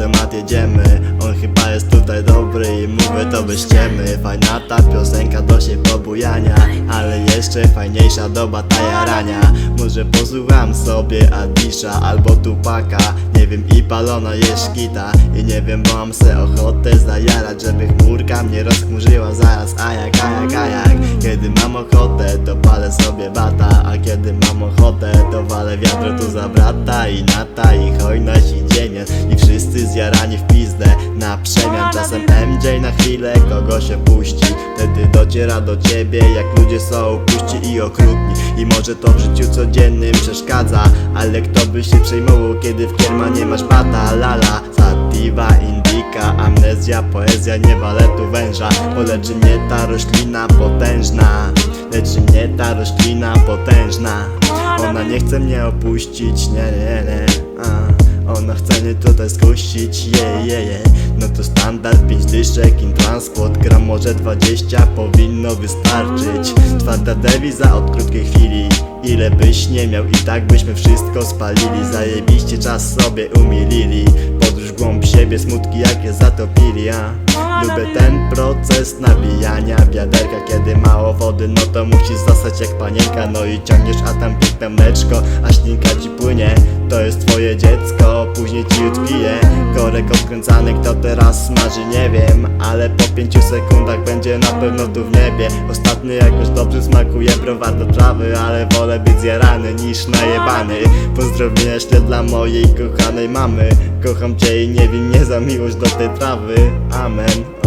temat jedziemy. On chyba jest tutaj dobry i mówię to bez ściemy Fajna ta piosenka do się pobujania Ale jeszcze fajniejsza do batajarania Może posłucham sobie Adisha albo Tupaka. Nie wiem i palona jest kita I nie wiem bo mam se ochotę zajarać Żeby chmurka mnie rozchmurzyła zaraz. Ajak, ajak, ajak Kiedy mam ochotę to palę sobie bata. A kiedy mam ochotę to walę wiatro tu za brata I nata. I hojność i I wszyscy zjarani w pizdę Na przemian czasem MJ na chwilę kogo się puści Wtedy dociera do ciebie jak ludzie są puści i okrutni I może to w życiu codziennym przeszkadza Ale kto by się przejmował kiedy w kierma nie masz bata? Lala, sativa, indika, amnezja, poezja Nie waletu węża, poleczy mnie ta roślina potężna Leczy mnie ta roślina potężna. Ona nie chce mnie opuścić, nie, nie, nie tutaj skusić, je, je, je. No to standard, 5 dyszek, in transport Gram może 20, powinno wystarczyć. Twarda dewiza od krótkiej chwili. Ile byś nie miał i tak byśmy wszystko spalili. Zajebiście czas sobie umilili głąb siebie, smutki jakie zatopili, a? Lubię ten proces nabijania wiaderka. Kiedy mało wody, no to musisz zasać jak panienka. No i ciągniesz, a tam piękne mleczko A ślinka ci płynie, to jest twoje dziecko Później ci odpije korek odkręcany Kto teraz smaży, nie wiem Ale po pięciu sekundach będzie na pewno tu w niebie. Ostatnio jakoś dobrze smakuje browar do trawy Ale wolę być zjarany niż najebany. Pozdrowienia ślę dla mojej kochanej mamy. Kocham cię i nie wiem, nie za miłość do tej trawy. Amen